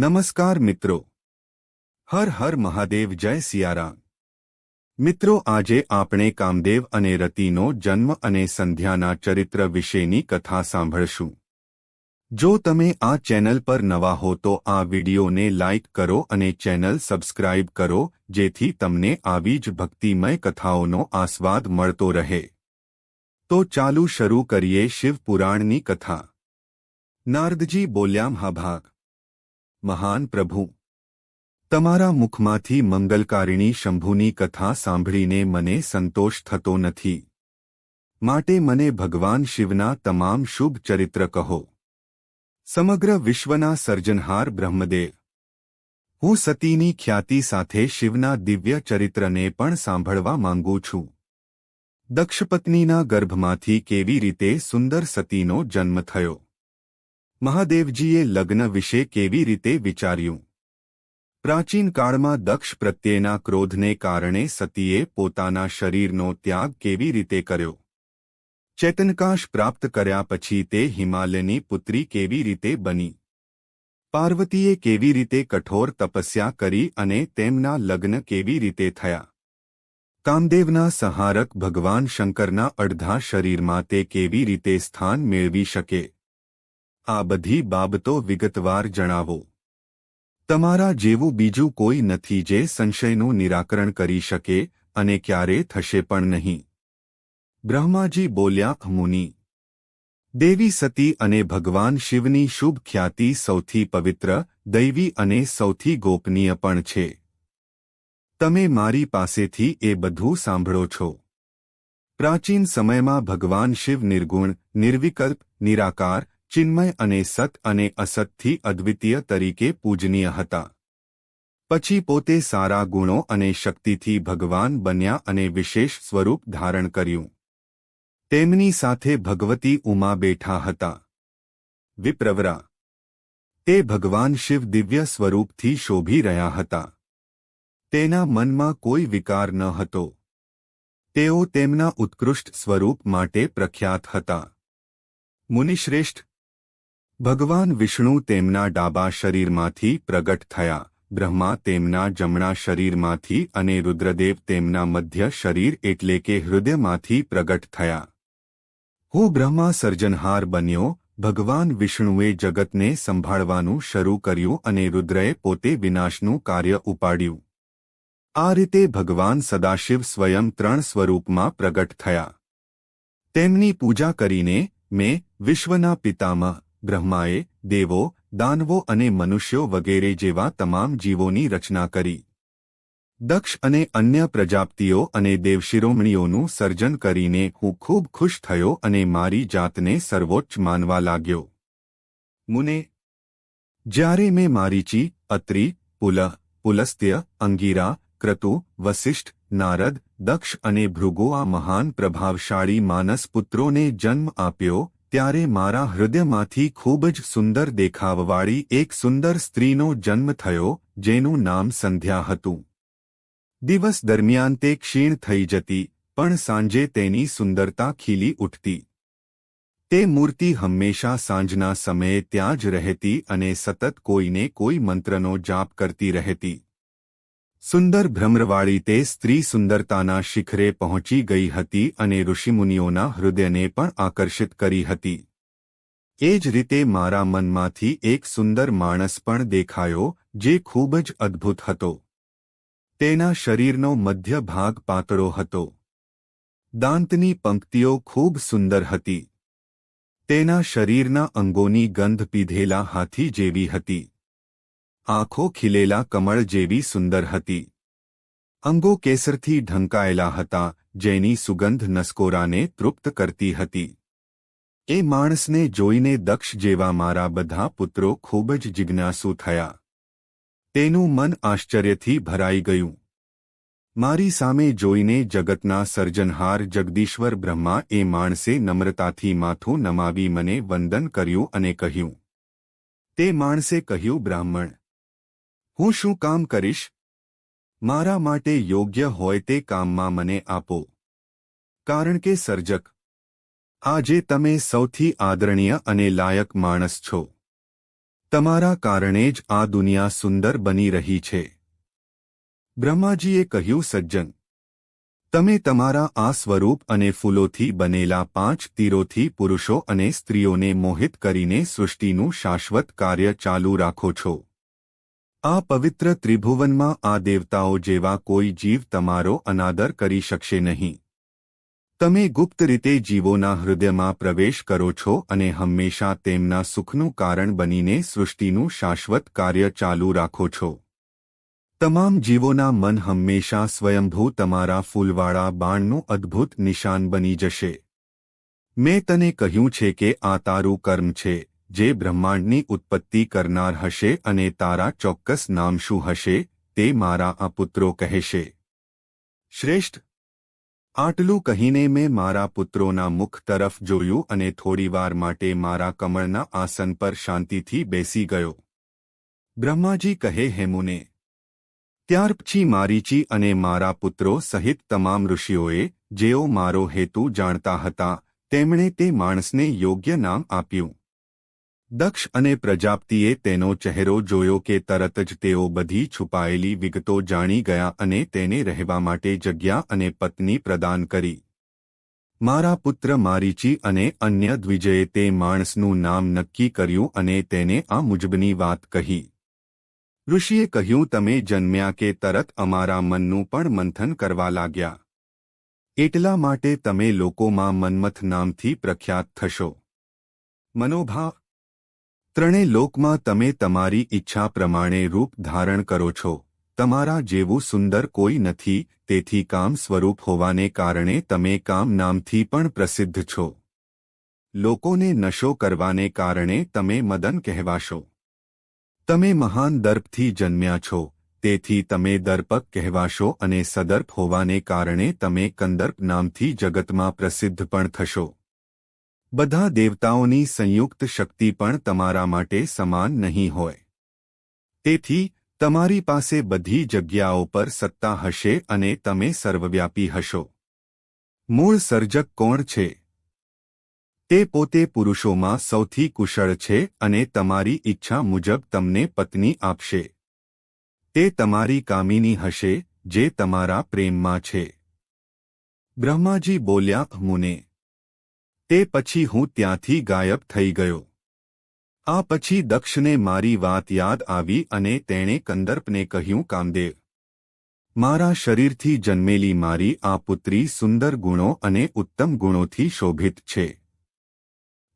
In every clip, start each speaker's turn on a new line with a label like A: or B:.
A: નમસ્કાર મિત્રો. હર હર મહાદેવ જય સિયારામ. મિત્રો, આજે આપણે કામદેવ અને રતિનો જન્મ અને સંધ્યાના ચરિત્ર વિશેની કથા સાંભળશું. જો તમે આ ચેનલ પર નવા હો તો આ વિડિયોને લાઇક કરો અને ચેનલ સબસ્ક્રાઇબ કરો, જેથી તમને આવી જ ભક્તિમય કથાઓનો આસ્વાદ મળતો રહે. તો ચાલુ શરૂ કરીએ શિવપુરાણની કથા. નારદજી બોલ્યામ, હા ભાગ. મહાન પ્રભુ. તમારા મુખમાંથી મંગલકારિણી શંભુની કથા સાંભળીને મને સંતોષ થતો નથી. માટે મને ભગવાન શિવના તમામ શુભ ચરિત્ર કહો. સમગ્ર વિશ્વના સર્જનહાર બ્રહ્મદેવ. હું સતીની ખ્યાતિ સાથે શિવના દિવ્ય ચરિત્રને પણ સાંભળવા માંગુ છું. દક્ષપત્નીના ગર્ભમાંથી કેવી રીતે સુંદર સતીનો જન્મ થયો? મહાદેવજીએ લગ્ન વિશે કેવી રીતે વિચાર્યું? પ્રાચીન કાળમાં દક્ષ પ્રત્યેના ક્રોધને કારણે સતીએ પોતાના શરીરનો ત્યાગ કેવી રીતે કર્યો? ચેતનકાશ પ્રાપ્ત કર્યા પછી તે હિમાલયની પુત્રી કેવી રીતે બની? પાર્વતીએ કેવી રીતે કઠોર તપસ્યા કરી અને તેમના લગ્ન કેવી રીતે થયા? કામદેવના સંહારક ભગવાન શંકરના અડધા શરીરમાં તે કેવી રીતે સ્થાન મેળવી શકે? આ બધી બાબતો વિગતવાર જણાવો. તમારા જેવું બીજું કોઈ નથી જે સંશયનું નિરાકરણ કરી શકે અને ક્યારે થશે પણ નહીં. બ્રહ્માજી બોલ્યા, મુનિ, દેવી સતી અને ભગવાન શિવની શુભ ખ્યાતિ સૌથી પવિત્ર, દૈવી અને સૌથી ગોપનીય પણ છે. તમે મારી પાસેથી એ બધું સાંભળો છો. પ્રાચીન સમયમાં ભગવાન શિવ નિર્ગુણ, નિર્વિકલ્પ, નિરાકાર ચિન્મય અને સત અને અસતથી અદ્વિતીય તરીકે પૂજનીય હતા. પછી પોતે સારા ગુણો અને શક્તિથી ભગવાન બન્યા અને વિશેષ સ્વરૂપ ધારણ કર્યું. તેમની સાથે ભગવતી ઉમા બેઠા હતા. વિપ્રવરા. તે ભગવાન શિવ દિવ્ય સ્વરૂપથી શોભી રહ્યા હતા. તેના મનમાં કોઈ વિકાર ન હતો. તેઓ તેમના ઉત્કૃષ્ટ સ્વરૂપ માટે પ્રખ્યાત હતા. મુનિશ્રેષ્ઠ ભગવાન વિષ્ણુ તેમના ડાબા શરીરમાંથી પ્રગટ થયા, બ્રહ્મા તેમના જમણા શરીરમાંથી અને રુદ્રદેવ તેમના મધ્ય શરીર એટલે કે હૃદયમાંથી પ્રગટ થયા. હું બ્રહ્મા સર્જનહાર બન્યો, ભગવાન વિષ્ણુએ જગતને સંભાળવાનું શરૂ કર્યું અને રુદ્રએ પોતે વિનાશનું કાર્ય ઉપાડ્યું. આ રીતે ભગવાન સદાશિવ સ્વયં ત્રણ સ્વરૂપમાં પ્રગટ થયા. તેમની પૂજા કરીને, મેં વિશ્વના પિતામાં બ્રહ્માએ દેવો, દાનવો અને મનુષ્યો વગેરે જેવા તમામ જીવોની રચના કરી. દક્ષ અને અન્ય પ્રજાપતિઓ અને દેવશિરોમણીઓનું સર્જન કરીને હું ખૂબ ખુશ થયો અને મારી જાતને સર્વોચ્ચ માનવા લાગ્યો. મુને, જ્યારે મેં મારીચી અત્રિ, પુલ, પુલસ્ત્ય, અંગીરા, ક્રતુ, વસિષ્ઠ, નારદ, દક્ષ અને ભૃગુ આ મહાન પ્રભાવશાળી માનસ પુત્રોને જન્મ આપ્યો ત્યારે મારા હૃદયમાંથી ખૂબ જ સુંદર દેખાવવાળી એક સુંદર સ્ત્રીનો જન્મ થયો, જેનું નામ સંધ્યા હતું. દિવસ દરમિયાન તે ક્ષીણ થઈ જતી, પણ સાંજે તેની સુંદરતા ખીલી ઉઠતી. તે મૂર્તિ હંમેશા સાંજના સમયે ત્યાં જ રહેતી અને સતત કોઈને કોઈ મંત્રનો જાપ કરતી રહેતી. સુંદર ભ્રમરવાળી તે સ્ત્રી સુંદરતાના શિખરે પહોંચી ગઈ હતી અને ઋષિમુનિઓના હૃદયને પણ આકર્ષિત કરી હતી. એ જ રીતે મારા મનમાંથી એક સુંદર માણસ પણ દેખાયો, જે ખૂબ જ અદ્ભુત હતો. તેના શરીરનો મધ્ય ભાગ પાતળો હતો. દાંતની પંક્તિઓ ખૂબ સુંદર હતી. તેના શરીરના અંગોની ગંધ પીધેલા હાથી જેવી હતી. આંખો ખીલેલા કમળ જેવી સુંદર હતી. અંગો કેસરથી ઢંકાયેલા હતા, જેની સુગંધ નસકોરાને તૃપ્ત કરતી હતી. એ માણસને જોઈને દક્ષ જેવા મારા બધા પુત્રો ખૂબ જ જિજ્ઞાસુ થયા. તેનું મન આશ્ચર્યથી ભરાઈ ગયું. મારી સામે જોઈને જગતના સર્જનહાર જગદીશ્વર બ્રહ્મા એ માણસે નમ્રતાથી માથું નમાવી મને વંદન કર્યું અને કહ્યું. તે માણસે કહ્યું, બ્રાહ્મણ હું શું કામ કરીશ? મારા માટે યોગ્ય હોય તે કામમાં મને આપો. કારણ કે સર્જક, આજે તમે સૌથી આદરણીય અને લાયક માણસ છો. તમારા કારણે જ આ દુનિયા સુંદર બની રહી છે. બ્રહ્માજીએ કહ્યું, સજ્જન, તમે તમારા આ સ્વરૂપ અને ફૂલોથી બનેલા પાંચ તીરોથી પુરુષો અને સ્ત્રીઓને મોહિત કરીને સૃષ્ટિનું શાશ્વત કાર્ય ચાલુ રાખો છો. આ પવિત્ર ત્રિભુવનમાં આ દેવતાઓ જેવા કોઈ જીવ તમારો અનાદર કરી શકશે નહીં. તમે ગુપ્ત રીતે જીવોના હૃદયમાં પ્રવેશ કરો છો અને હંમેશા તેમના સુખનું કારણ બનીને સૃષ્ટિનું શાશ્વત કાર્ય ચાલુ રાખો છો. તમામ જીવોના મન હંમેશા સ્વયંભૂ તમારા ફૂલવાળા બાણનું અદ્ભુત નિશાન બની જશે. મેં તને કહ્યું છે કે આ તારું કર્મ છે. જે બ્રહ્માંડની ઉત્પત્તિ કરનાર હશે અને તારા ચોક્કસ નામ શું હશે, તે મારા આ પુત્રો કહેશે. શ્રેષ્ઠ. આટલું કહીને મેં મારા પુત્રોના મુખ તરફ જોયું અને થોડીવાર માટે મારા કમળના આસન પર શાંતિથી બેસી ગયો. બ્રહ્માજી કહે હેમુને ત્યાર પછી મારીચી અને મારા પુત્રો સહિત તમામ ઋષિઓએ જેઓ મારો હેતુ જાણતા હતા, તેમણે તે માણસને યોગ્ય નામ આપ્યું. દક્ષ અને પ્રજાપતિએ તેનો ચહેરો જોયો કે તરત જ તેઓ બધી છુપાયેલી વિગતો જાણી ગયા અને તેને રહેવા માટે જગ્યા અને પત્ની પ્રદાન કરી. મારા પુત્ર મારીચી અને અન્ય દ્વિજયે તે માણસનું નામ નક્કી કર્યું અને તેને આ મુજબની વાત કહી. ઋષિએ કહ્યું, તમે જન્મ્યા કે તરત અમારા મનનું પણ મંથન કરવા લાગ્યા. એટલા માટે તમે લોકોમાં મન્મથ નામથી પ્રખ્યાત થશો. મનોભાવ ત્રણે લોકમાં તમે તમારી ઈચ્છા પ્રમાણે રૂપ ધારણ કરો છો. તમારા જેવું સુંદર કોઈ નથી, તેથી કામ સ્વરૂપ હોવાને કારણે તમે કામ નામથી પણ પ્રસિદ્ધ છો. લોકોને નશો કરવાને કારણે તમે મદન કહેવાશો. તમે મહાન દર્પથી જન્મ્યા છો, તેથી તમે દર્પક કહેવાશો અને સદર્પ હોવાને કારણે તમે કંદર્પ નામથી જગતમાં પ્રસિદ્ધ પણ થશો. બધા દેવતાઓની સંયુક્ત શક્તિ પણ તમારા માટે સમાન નહીં હોય. તેથી, તમારી પાસે બધી જગ્યાઓ પર સત્તા હશે અને તમે સર્વવ્યાપી હશો. મૂળ સર્જક કોણ છે? તે પોતે પુરુષોમાં સૌથી કુશળ છે અને તમારી ઈચ્છા મુજબ તમને પત્ની આપશે. તે તમારી કામિની હશે, જે તમારા પ્રેમમાં છે. બ્રહ્માજી બોલ્યા, મુને તે પછી હું ત્યાંથી ગાયબ થઈ ગયો. આ પછી દક્ષને મારી વાત યાદ આવી અને તેણે કંદર્પને કહ્યું, કામદેવ, મારા શરીરથી જન્મેલી મારી આ પુત્રી સુંદર ગુણો અને ઉત્તમ ગુણોથી શોભિત છે.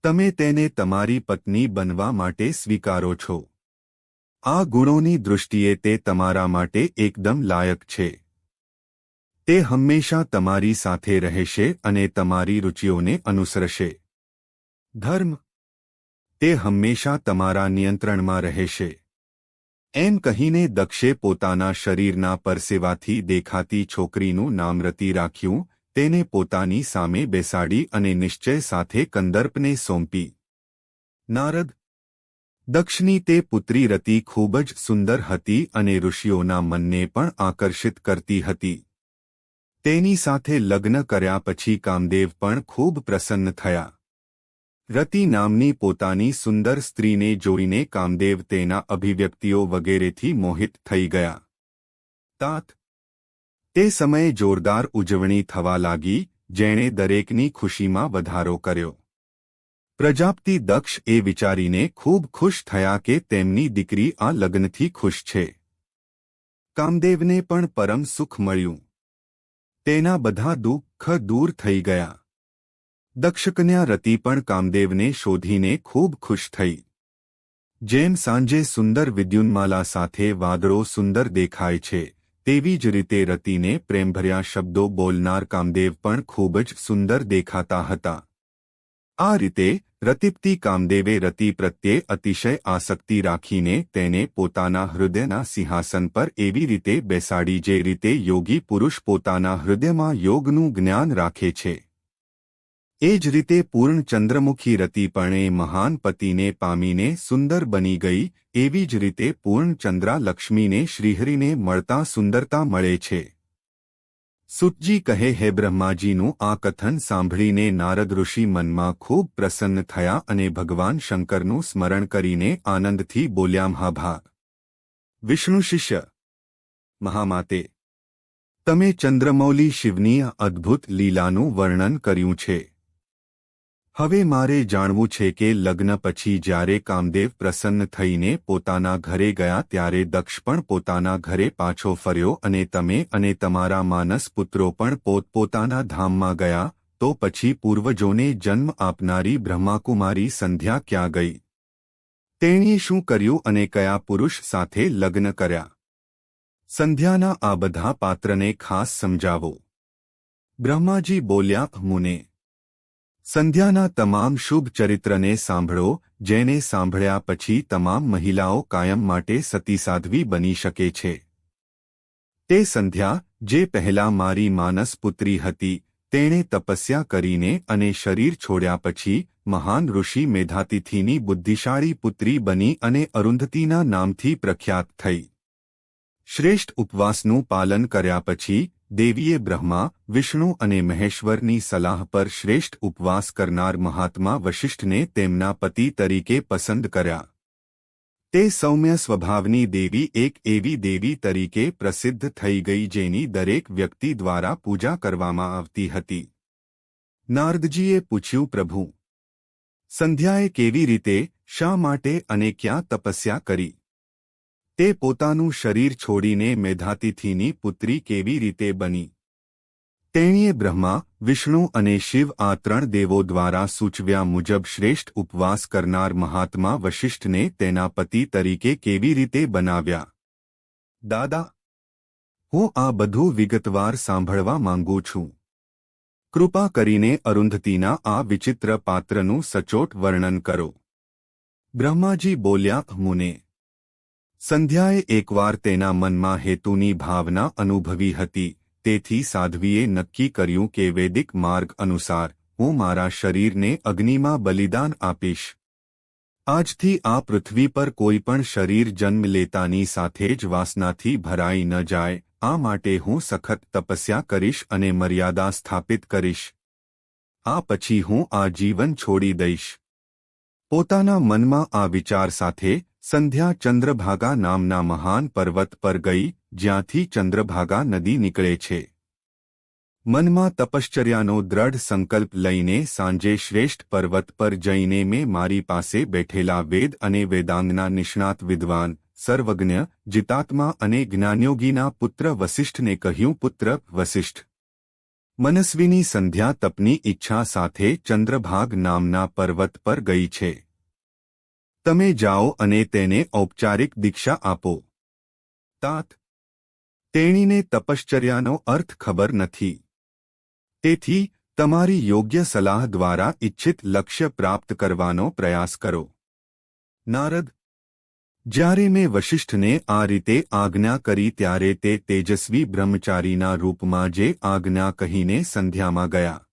A: તમે તેને તમારી પત્ની બનવા માટે સ્વીકારો છો. આ ગુણોની દૃષ્ટિએ તે તમારા માટે એકદમ લાયક છે. તે હંમેશા તમારી સાથે રહેશે અને તમારી રુચિઓને અનુસરશે. ધર્મ. તે હંમેશા તમારા નિયંત્રણમાં રહેશે. એમ કહીને દક્ષે પોતાના શરીરના પરસેવાથી દેખાતી છોકરીનું નામ રતી રાખ્યું, તેને પોતાની સામે બેસાડી અને નિશ્ચય સાથે કંદર્પને સોંપી. નારદ. દક્ષની તે પુત્રી રતિ ખૂબ જ સુંદર હતી અને ઋષિઓના મનને પણ આકર્ષિત કરતી હતી. તેની સાથે લગ્ન કર્યા પછી કામદેવ પણ ખૂબ પ્રસન્ન થયા. રતિ નામની પોતાની સુંદર સ્ત્રીને જોઈને કામદેવ તેના અભિવ્યક્તિઓ વગેરેથી મોહિત થઈ ગયા. તાત! તે સમયે જોરદાર ઉજવણી થવા લાગી, જેણે દરેકની ખુશીમાં વધારો કર્યો. પ્રજાપતિ દક્ષ એ વિચારીને ખૂબ ખુશ થયા કે તેમની દીકરી આ લગ્નથી ખુશ છે. કામદેવને પણ પરમ સુખ મળ્યું. તેના બધા દુઃખ દૂર થઈ ગયા. દક્ષકન્યા રતિ પણ કામદેવને શોધીને ખૂબ ખુશ થઈ. જેમ સાંજે સુંદર વિદ્યુન્માલા સાથે વાદળો સુંદર દેખાય છે, તેવી જ રીતે રતિને પ્રેમભર્યા શબ્દો બોલનાર કામદેવ પણ ખૂબ જ સુંદર દેખાતા હતા. આ રીતે રતિપ્તિ કામદેવે રતિ પ્રત્યે અતિશય આસક્તિ રાખીને તેને પોતાના હૃદયના સિંહાસન પર એવી રીતે બેસાડી જે રીતે યોગી પુરુષ પોતાના હૃદયમાં યોગનું જ્ઞાન રાખે છે. એ જ રીતે પૂર્ણ ચંદ્રમુખી રતિ પણ એ મહાન પતિને પામીને સુંદર બની ગઈ, એવી જ રીતે પૂર્ણ ચંદ્રા લક્ષ્મીને શ્રીહરિને મળતા સુંદરતા મળે છે. સુતજી કહે, હે બ્રહ્માજીનું આ કથન સાંભળીને નારદ ઋષિ મનમાં ખૂબ પ્રસન્ન થયા અને ભગવાન શંકરનું સ્મરણ કરીને આનંદથી બોલ્યા, મહાભા, વિષ્ણુ શિષ્ય, મહામાતે, તમે ચંદ્રમૌલી શિવની અદ્ભુત લીલાનું વર્ણન કર્યું છે. હવે મારે જાણવું છે કે લગ્ન પછી જ્યારે કામદેવ પ્રસન્ન થઈને પોતાના ઘરે ગયા ત્યારે દક્ષ પણ પોતાના ઘરે પાછો ફર્યો અને તમે અને તમારા માનસ પુત્રો પણ પોતપોતાના ધામમાં ગયા, તો પછી પૂર્વજોને જન્મ આપનારી બ્રહ્માકુમારી સંધ્યા ક્યાં ગઈ? તેણીએ શું કર્યું અને કયા પુરુષ સાથે લગ્ન કર્યા? સંધ્યાના આ બધા પાત્રને ખાસ સમજાવો. બ્રહ્માજી બોલ્યા, મુને સંધ્યાના તમામ શુભ ચરિત્રને સાંભળો, જેને સાંભળ્યા પછી તમામ મહિલાઓ કાયમ માટે સતી સાધ્વી બની શકે છે. તે સંધ્યા, જે પહેલા મારી માનસ પુત્રી હતી, તેણે તપસ્યા કરીને અને શરીર છોડ્યા પછી મહાન ઋષિ મેધાતિથિની બુદ્ધિશાળી પુત્રી બની અને અરુંધતીના નામથી પ્રખ્યાત થઈ. શ્રેષ્ઠ ઉપવાસનું પાલન કર્યા પછી દેવીએ બ્રહ્મા, વિષ્ણુ અને મહેશ્વરની સલાહ પર શ્રેષ્ઠ ઉપવાસ કરનાર મહાત્મા વશિષ્ઠને તેમના પતિ તરીકે પસંદ કર્યા. તે સૌમ્ય સ્વભાવની દેવી એક એવી દેવી તરીકે પ્રસિદ્ધ થઈ ગઈ જેની દરેક વ્યક્તિ દ્વારા પૂજા કરવામાં આવતી હતી. નારદજીએ પૂછ્યું, પ્રભુ, સંધ્યાએ કેવી રીતે, શા માટે અને ક્યાં તપસ્યા કરી? તે પોતાનું શરીર છોડીને મેધાતિથિની પુત્રી કેવી રીતે બની? તેણીએ બ્રહ્મા, વિષ્ણુ અને શિવ આ ત્રણ દેવો દ્વારા સૂચવ્યા મુજબ શ્રેષ્ઠ ઉપવાસ કરનાર મહાત્મા વશિષ્ઠને તેના પતિ તરીકે કેવી રીતે બનાવ્યા? દાદા, હું આ બધું વિગતવાર સાંભળવા માંગુ છું. કૃપા કરીને અરુંધતીના આ વિચિત્ર પાત્રનું સચોટ વર્ણન કરો. બ્રહ્માજી બોલ્યા, મુને સંધ્યાએ એકવાર તેના મનમાં હેતુની ભાવના અનુભવી હતી, તેથી સાધ્વીએ નક્કી કર્યું કે વૈદિક માર્ગ અનુસાર, હું મારા શરીરને અગ્નિમાં બલિદાન આપીશ. આજથી આ પૃથ્વી પર કોઈ પણ શરીર જન્મ લેતાની સાથે જ વાસનાથી ભરાઈ ન જાય, આ માટે હું સખત તપસ્યા કરીશ અને મર્યાદા સ્થાપિત કરીશ. આ પછી હું આ જીવન છોડી દઈશ. પોતાના મનમાં આ વિચાર સાથે સંધ્યા ચંદ્રભાગા નામના મહાન પર્વત પર ગઈ, જ્યાંથી ચંદ્રભાગા નદી નીકળે છે. મનમાં તપશ્ચર્યાનો દ્રઢ સંકલ્પ લઈને સાંજે શ્રેષ્ઠ પર્વત પર જઈને મેં મારી પાસે બેઠેલા વેદ અને વેદાંગના નિષ્ણાત વિદ્વાન, સર્વજ્ઞ, જીતાત્મા અને જ્ઞાનયોગીના પુત્ર વસિષ્ઠને કહ્યું, પુત્ર વસિષ્ઠ. મનસ્વીની સંધ્યા તપની ઈચ્છા સાથે ચંદ્રભાગ નામના પર્વત પર ગઈ છે. તમે જાઓ અને તેને ઔપચારિક દીક્ષા આપો. તાત. તેણીને તપશ્ચર્યાનો અર્થ ખબર નથી. તેથી, તમારી યોગ્ય સલાહ દ્વારા ઇચ્છિત લક્ષ્ય પ્રાપ્ત કરવાનો પ્રયાસ કરો. નારદ. જ્યારે મેં વશિષ્ઠને આ રીતે આજ્ઞા કરી ત્યારે તે તેજસ્વી બ્રહ્મચારીના રૂપમાં જે આજ્ઞા કહીને સંધ્યામાં ગયા.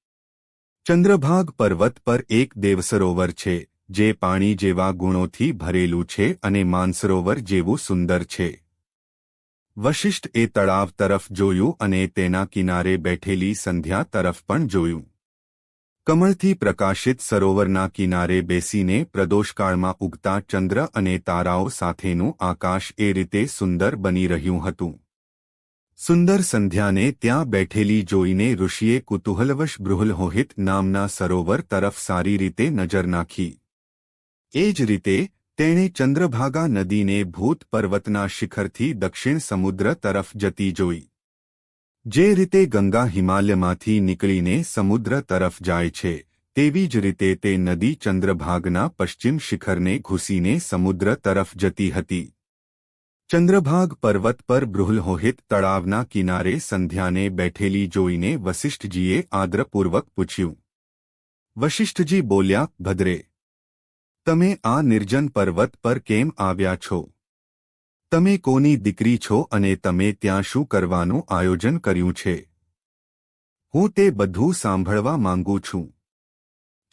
A: ચંદ્રભાગ પર્વત પર એક દેવસરોવર છે. જે પાણી જેવા ગુણોથી ભરેલું છે અને માનસરોવર જેવું સુંદર છે. વશિષ્ઠ એ તળાવ તરફ જોયું અને તેના કિનારે બેઠેલી સંધ્યા તરફ પણ જોયું. કમળથી પ્રકાશિત સરોવરના કિનારે બેસીને પ્રદોષકાળમાં ઉગતા ચંદ્ર અને તારાઓ સાથેનું આકાશ એ રીતે સુંદર બની રહ્યું હતું. સુંદર સંધ્યાને ત્યાં બેઠેલી જોઈને ઋષિએ કુતૂહલવશ બૃહલહોહિત નામના સરોવર તરફ સારી રીતે નજર નાખી. એ જ રીતે, તેણે ચંદ્રભાગા નદીને ભૂત પર્વતના શિખરથી દક્ષિણ સમુદ્ર તરફ જતી જોઈ. જે રીતે ગંગા હિમાલયમાંથી નીકળીને સમુદ્ર તરફ જાય છે, તેવી જ રીતે તે નદી ચંદ્રભાગના પશ્ચિમ શિખરને ઘૂસીને સમુદ્ર તરફ જતી હતી. ચંદ્રભાગ પર્વત પર બૃહલહોહિત તળાવના કિનારે સંધ્યાને બેઠેલી જોઈને વસિષ્ઠજીએ આદ્રપૂર્વક પૂછ્યું. વશિષ્ઠજી બોલ્યા, ભદ્રે તમે આ નિર્જન પર્વત પર કેમ આવ્યા છો? તમે કોની દીકરી છો અને તમે ત્યાં શું કરવાનું આયોજન કર્યું છે? હું તે બધું સાંભળવા માંગુ છું.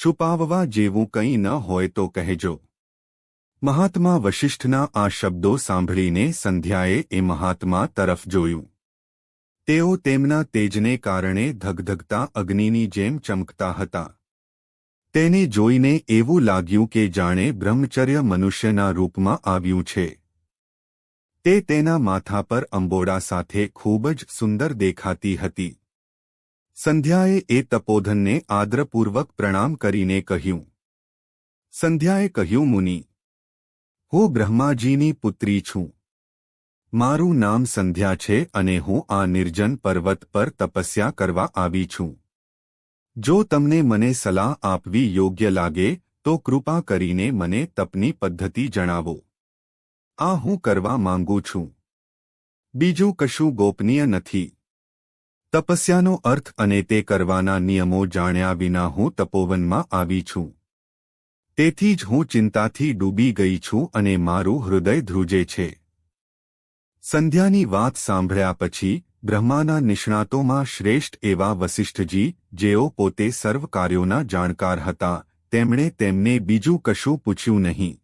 A: છુપાવવા જેવું કંઈ ન હોય તો કહેજો. મહાત્મા વશિષ્ઠના આ શબ્દો સાંભળીને સંધ્યાએ એ મહાત્મા તરફ જોયું. તેઓ તેમના તેજને કારણે ધગધગતા અગ્નિની જેમ ચમકતા હતા. તેને જોઈને એવું લાગ્યું કે જાણે બ્રહ્મચર્ય મનુષ્યના રૂપમાં આવ્યું છે. તે તેના માથા પર અંબોડા સાથે ખૂબ જ સુંદર દેખાતી હતી. સંધ્યાએ એ તપોધનને આદરપૂર્વક પ્રણામ કરીને કહ્યું. સંધ્યાએ કહ્યું, મુનિ, હું બ્રહ્માજીની પુત્રી છું. મારું નામ સંધ્યા છે અને હું આ નિર્જન પર્વત પર તપસ્યા કરવા આવી છું. જો તમને મને સલાહ આપવી યોગ્ય લાગે, તો કૃપા કરીને મને તપની પદ્ધતિ જણાવો. આ હું કરવા માંગુ છું. બીજું કશું ગોપનીય નથી. તપસ્યાનો અર્થ અને તે કરવાના નિયમો જાણ્યા વિના હું તપોવનમાં આવી છું. તેથી જ હું ચિંતાથી ડૂબી ગઈ છું અને મારું હૃદય ધ્રુજે છે. સંધ્યાની વાત સાંભળ્યા પછી બ્રહ્માના નિષ્ણાતોમાં શ્રેષ્ઠ એવા વસિષ્ઠજી, જેઓ પોતે સર્વ કાર્યોના જાણકાર હતા, તેમણે તેમને બીજું કશું પૂછ્યું નહીં.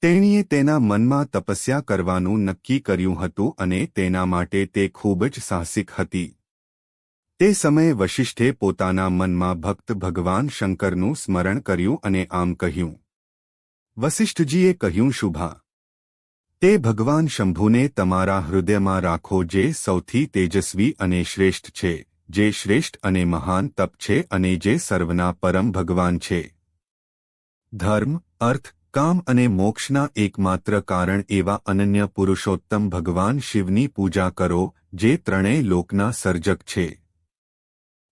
A: તેણીએ તેના મનમાં તપસ્યા કરવાનું નક્કી કર્યું હતું અને તેના માટે તે ખૂબ જ સાહસિક હતી. તે સમયે વશિષ્ઠે પોતાના મનમાં ભક્ત ભગવાન શંકરનું સ્મરણ કર્યું અને આમ કહ્યું. વસિષ્ઠજીએ કહ્યું, શુભા તે ભગવાન શંભુને તમારા હૃદયમાં રાખો જે સૌથી તેજસ્વી અને શ્રેષ્ઠ છે, જે શ્રેષ્ઠ અને મહાન તપ છે અને જે સર્વના પરમ ભગવાન છે. ધર્મ, અર્થ, કામ અને મોક્ષના એકમાત્ર કારણ એવા અનન્ય પુરુષોત્તમ ભગવાન શિવની પૂજા કરો, જે ત્રણેય લોકના સર્જક છે.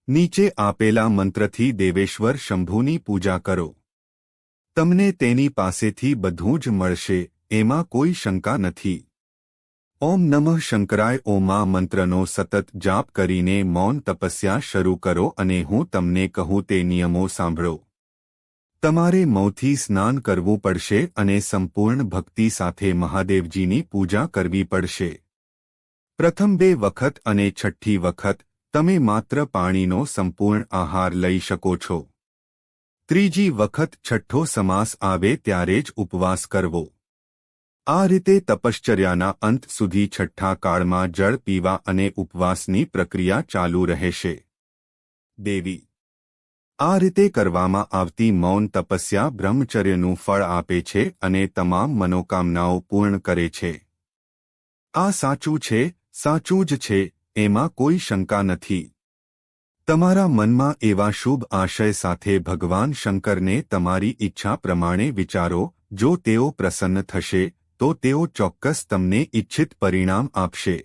A: નીચે આપેલા મંત્રથી દેવેશ્વર શંભુની પૂજા કરો. તમને તેની પાસેથી બધું જ મળશે એમાં કોઈ શંકા નથી. ઓમ નમઃ શંકરાય ઓમા મંત્રનો સતત જાપ કરીને મૌન તપસ્યા શરૂ કરો અને હું તમને કહું તે નિયમો સાંભળો. તમારે મૌથી સ્નાન કરવું પડશે અને સંપૂર્ણ ભક્તિ સાથે મહાદેવજીની પૂજા કરવી પડશે. પ્રથમ બે વખત અને છઠ્ઠી વખત તમે માત્ર પાણીનો સંપૂર્ણ આહાર લઈ શકો છો. ત્રીજી વખત છઠ્ઠો સમાસ આવે ત્યારે જ ઉપવાસ કરવો. આ રીતે તપશ્ચર્યાના અંત સુધી છઠ્ઠા કાળમાં જળ પીવા અને ઉપવાસની પ્રક્રિયા ચાલુ રહેશે. દેવી, આ રીતે કરવામાં આવતી મૌન તપસ્યા બ્રહ્મચર્યનું ફળ આપે છે અને તમામ મનોકામનાઓ પૂર્ણ કરે છે. આ સાચું છે, સાચું જ છે, એમાં કોઈ શંકા નથી. તમારા મનમાં એવા શુભ આશય સાથે ભગવાન શંકરને તમારી ઈચ્છા પ્રમાણે વિચારો, જો તેઓ પ્રસન્ન થશે તો તેઓ ચોક્કસ તમને ઇચ્છિત પરિણામ આપશે.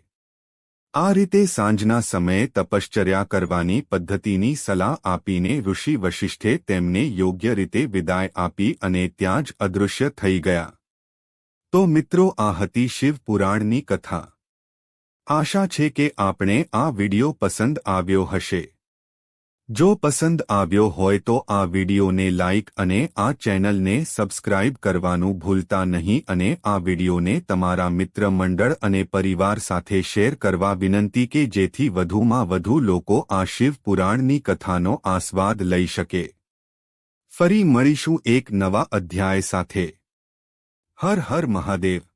A: આ રીતે સાંજના સમયે તપશ્ચર્યા કરવાની પદ્ધતિની સલાહ આપીને ઋષિ વશિષ્ઠે તેમને યોગ્ય રીતે વિદાય આપી અને ત્યાં જ અદૃશ્ય થઈ ગયા. તો મિત્રો, આ હતી શિવપુરાણની કથા. આશા છે કે આપણે આ વિડિયો પસંદ આવ્યો હશે. જો પસંદ આવ્યો હોય તો આ વિડિયોને લાઇક અને આ ચેનલને સબસ્ક્રાઇબ કરવાનું ભૂલતા નહીં અને આ વિડીયોને તમારા મિત્ર મંડળ અને પરિવાર સાથે શેર કરવા વિનંતી કે જેથી વધુમાં વધુ લોકો આ શિવ પુરાણની કથાનો આસ્વાદ લઈ શકે. ફરી મળીશું એક નવા અધ્યાય સાથે. હર હર મહાદેવ.